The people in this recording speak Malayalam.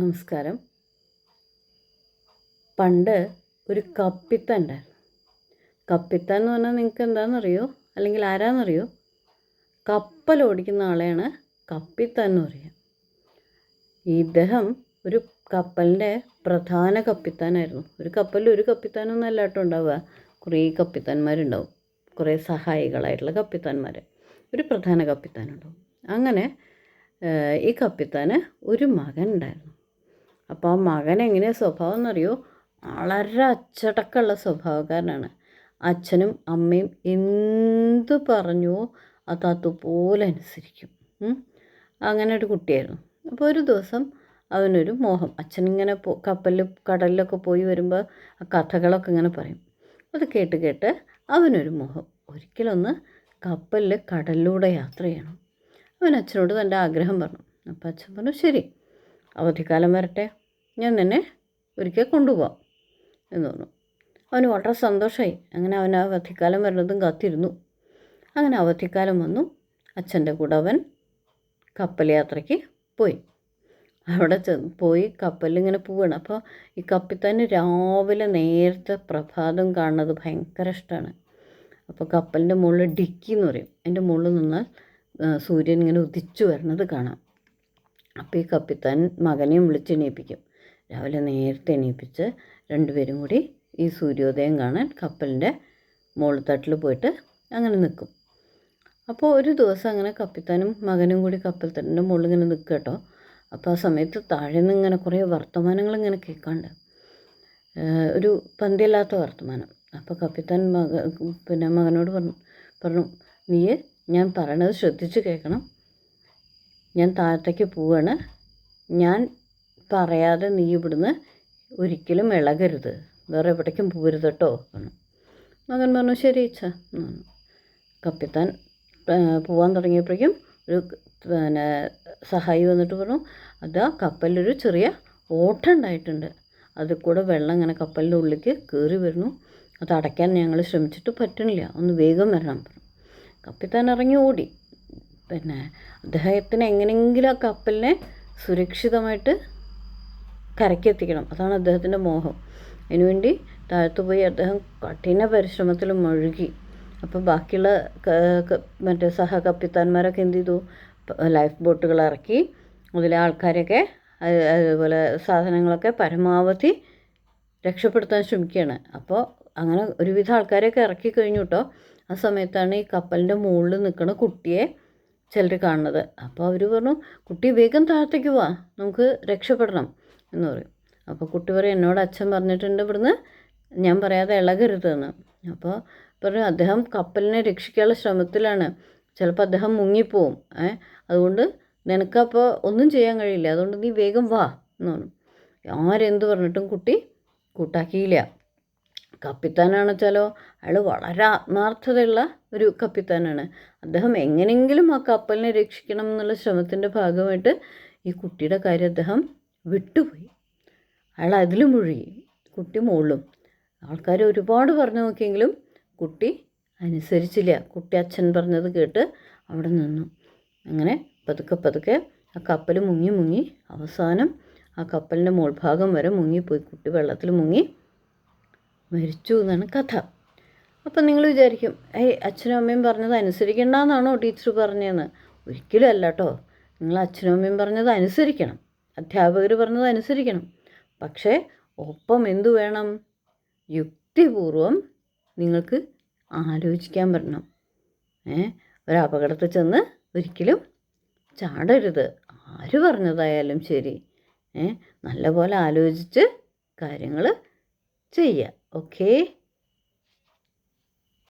നമസ്കാരം. പണ്ട് ഒരു കപ്പിത്ത ഉണ്ടായിരുന്നു. കപ്പിത്ത എന്ന് പറഞ്ഞാൽ നിങ്ങൾക്ക് എന്താണെന്നറിയോ? അല്ലെങ്കിൽ ആരാന്നറിയോ? കപ്പൽ ഓടിക്കുന്ന ആളെയാണ് കപ്പിത്ത എന്ന് പറയുക. ഇദ്ദേഹം ഒരു കപ്പലിന്റെ പ്രധാന കപ്പിത്താനായിരുന്നു. ഒരു കപ്പലിൽ ഒരു കപ്പിത്താനൊന്നും അല്ലാട്ടും ഉണ്ടാവുക. കുറേ കപ്പിത്താന്മാരുണ്ടാവും. കുറേ സഹായികളായിട്ടുള്ള കപ്പിത്താന്മാർ ഒരു പ്രധാന കപ്പിത്താനുണ്ടാവും. അങ്ങനെ ഈ കപ്പിത്താന് ഒരു മകൻ ഉണ്ടായിരുന്നു. അപ്പോൾ ആ മകൻ എങ്ങനെയാണ് സ്വഭാവം എന്നറിയോ? വളരെ അച്ചടക്കമുള്ള സ്വഭാവക്കാരനാണ്. അച്ഛനും അമ്മയും എന്ത് പറഞ്ഞുവോ അത് അതുപോലെ അനുസരിക്കും. അങ്ങനെ ഒരു കുട്ടിയായിരുന്നു. അപ്പോൾ ഒരു ദിവസം അവനൊരു മോഹം. അച്ഛനിങ്ങനെ പോ കപ്പലിൽ കടലിലൊക്കെ പോയി വരുമ്പോൾ ആ കഥകളൊക്കെ ഇങ്ങനെ പറയും. അത് കേട്ട് കേട്ട് അവനൊരു മോഹം. ഒരിക്കലൊന്ന് കപ്പലിൽ കടലിലൂടെ യാത്ര ചെയ്യണം. അവൻ അച്ഛനോട് തന്റെ ആഗ്രഹം പറഞ്ഞു. അപ്പോൾ അച്ഛൻ പറഞ്ഞു ശരി അവധിക്കാലം വരട്ടെ. ഞാൻ നിന്നെ ഒരിക്കൽ കൊണ്ടുപോകാം എന്ന് പറഞ്ഞു. അവന് വളരെ സന്തോഷമായി അങ്ങനെ അവൻ അവധിക്കാലം വരുന്നതും കാത്തിരുന്നു. അങ്ങനെ അവധിക്കാലം വന്നു. അച്ഛന്റെ കൂടെ അവൻ കപ്പൽ യാത്രയ്ക്ക് പോയി. അവിടെ ചെന്ന് പോയി കപ്പലിങ്ങനെ പോവുകയാണ് അപ്പോൾ ഈ കപ്പിൽ തന്നെ രാവിലെ നേരത്തെ പ്രഭാതം കാണുന്നത് ഭയങ്കര ഇഷ്ടമാണ്. അപ്പോൾ കപ്പലിന്റെ മുകളിൽ ഡിക്കി എന്ന് പറയും. അതിന്റെ മുകളിൽ നിന്നാൽ സൂര്യൻ ഇങ്ങനെ ഉദിച്ചു വരുന്നത് കാണാം. അപ്പോൾ ഈ കപ്പിത്താൻ മകനെയും വിളിച്ച് എണീപ്പിക്കും. രാവിലെ നേരത്തെ എണീപ്പിച്ച് രണ്ടുപേരും കൂടി ഈ സൂര്യോദയം കാണാൻ കപ്പലിന്റെ മുകളിൽ പോയിട്ട് അങ്ങനെ നിൽക്കും. അപ്പോൾ ഒരു ദിവസം അങ്ങനെ കപ്പിത്താനും മകനും കൂടി കപ്പൽ മുകളിൽ ഇങ്ങനെ നിൽക്കുക കേട്ടോ. അപ്പോൾ ആ സമയത്ത് താഴെ നിന്ന് ഇങ്ങനെ കുറേ വർത്തമാനങ്ങൾ ഇങ്ങനെ കേൾക്കാണ്ട്. ഒരു പന്തില്ലാത്ത വർത്തമാനം. അപ്പോൾ കപ്പിത്താൻ മക പിന്നെ മകനോട് പറഞ്ഞു പറഞ്ഞു നീ ഞാൻ പറയണത് ശ്രദ്ധിച്ച് കേൾക്കണം. ഞാൻ താഴത്തേക്ക് പോവാണ്. ഞാൻ പറയാതെ നീ ഇവിടുന്ന് ഒരിക്കലും ഇളകരുത്. വേറെ എവിടേക്കും പോരുത് കേട്ടോ മകൻ പറഞ്ഞു ശരി ഇച്ഛ പറഞ്ഞു. കപ്പിത്താൻ പോവാൻ തുടങ്ങിയപ്പോഴേക്കും ഒരു പിന്നെ സഹായി വന്നിട്ട് പറഞ്ഞു അതാ കപ്പലിലൊരു ചെറിയ ഓട്ടം ഉണ്ടായിട്ടുണ്ട്. അതിൽ കൂടെ വെള്ളം ഇങ്ങനെ കപ്പലിന്റെ ഉള്ളിലേക്ക് കയറി വരുന്നു. അത് അടയ്ക്കാൻ ഞങ്ങൾ ശ്രമിച്ചിട്ട് പറ്റണില്ല. ഒന്ന് വേഗം വരണം പറഞ്ഞു. കപ്പിത്താൻ ഇറങ്ങി ഓടി. പിന്നെ അദ്ദേഹത്തിന് എങ്ങനെയെങ്കിലും ആ കപ്പലിനെ സുരക്ഷിതമായിട്ട് കരയ്ക്കെത്തിക്കണം. അതാണ് അദ്ദേഹത്തിന്റെ മോഹം. അതിനുവേണ്ടി താഴത്ത് പോയി അദ്ദേഹം കഠിന പരിശ്രമത്തിൽ മുഴുകി. അപ്പോൾ ബാക്കിയുള്ള മറ്റേ സഹ കപ്പിത്താന്മാരൊക്കെ എന്ത് ചെയ്തു? ലൈഫ് ബോട്ടുകൾ ഇറക്കി. അതിലെ ആൾക്കാരെയൊക്കെ അത് അതുപോലെ സാധനങ്ങളൊക്കെ പരമാവധി രക്ഷപ്പെടുത്താൻ ശ്രമിക്കുകയാണ്. അപ്പോൾ അങ്ങനെ ഒരുവിധ ആൾക്കാരെയൊക്കെ ഇറക്കി കഴിഞ്ഞു കേട്ടോ ആ സമയത്താണ് ഈ കപ്പലിന്റെ മുകളിൽ നിൽക്കുന്ന കുട്ടിയെ ചിലർ കാണുന്നത്. അപ്പോൾ അവർ പറഞ്ഞു കുട്ടി വേഗം താഴത്തേക്ക് വാ നമുക്ക് രക്ഷപ്പെടണം എന്ന് പറയും. അപ്പോൾ കുട്ടി പറയും എന്നോട് അച്ഛൻ പറഞ്ഞിട്ടുണ്ട് ഇവിടുന്ന് ഞാൻ പറയാതെ ഇളകരുതെന്ന്. അപ്പോൾ പറഞ്ഞു അദ്ദേഹം കപ്പലിനെ രക്ഷിക്കാനുള്ള ശ്രമത്തിലാണ്. ചിലപ്പോൾ അദ്ദേഹം മുങ്ങിപ്പോവും. ഏ അതുകൊണ്ട് നിനക്കപ്പോൾ ഒന്നും ചെയ്യാൻ കഴിയില്ല. അതുകൊണ്ട് നീ വേഗം വാ എന്ന് പറഞ്ഞു. ആരെന്ത് പറഞ്ഞിട്ടും കുട്ടി കൂട്ടാക്കിയില്ല. കപ്പിത്താനാണെന്ന് വെച്ചാലോ അയാൾ വളരെ ആത്മാർത്ഥതയുള്ള ഒരു കപ്പിത്താനാണ്. അദ്ദേഹം എങ്ങനെയെങ്കിലും ആ കപ്പലിനെ രക്ഷിക്കണം എന്നുള്ള ശ്രമത്തിന്റെ ഭാഗമായിട്ട് ഈ കുട്ടിയുടെ കാര്യം അദ്ദേഹം വിട്ടുപോയി. അയാൾ അതിൽ മുഴുകി. കുട്ടി മുള്ളും ആൾക്കാർ ഒരുപാട് പറഞ്ഞു നോക്കിയെങ്കിലും കുട്ടി അനുസരിച്ചില്ല. കുട്ടി അച്ഛൻ പറഞ്ഞത് കേട്ട് അവിടെ നിന്നു. അങ്ങനെ പതുക്കെ പതുക്കെ ആ കപ്പൽ മുങ്ങി മുങ്ങി അവസാനം ആ കപ്പലിന്റെ മുൾഭാഗം വരെ മുങ്ങിപ്പോയി. കുട്ടി വെള്ളത്തിൽ മുങ്ങി മരിച്ചു എന്നാണ് കഥ. അപ്പം നിങ്ങൾ വിചാരിക്കും ഏയ് അച്ഛനും അമ്മയും പറഞ്ഞത് അനുസരിക്കേണ്ടെന്നാണോ ടീച്ചർ പറഞ്ഞതെന്ന് ഒരിക്കലും അല്ല കേട്ടോ നിങ്ങൾ അച്ഛനും അമ്മയും പറഞ്ഞത് അനുസരിക്കണം. അധ്യാപകർ പറഞ്ഞത് അനുസരിക്കണം. പക്ഷേ ഒപ്പം എന്തു വേണം? യുക്തിപൂർവം നിങ്ങൾക്ക് ആലോചിക്കാൻ പറ്റണം. ഏ? ഒരപകടത്തിൽ ചെന്ന് ഒരിക്കലും ചാടരുത്. ആര് പറഞ്ഞതായാലും ശരി. ഏ? നല്ലപോലെ ആലോചിച്ച് കാര്യങ്ങൾ ചെയ്യുക okay?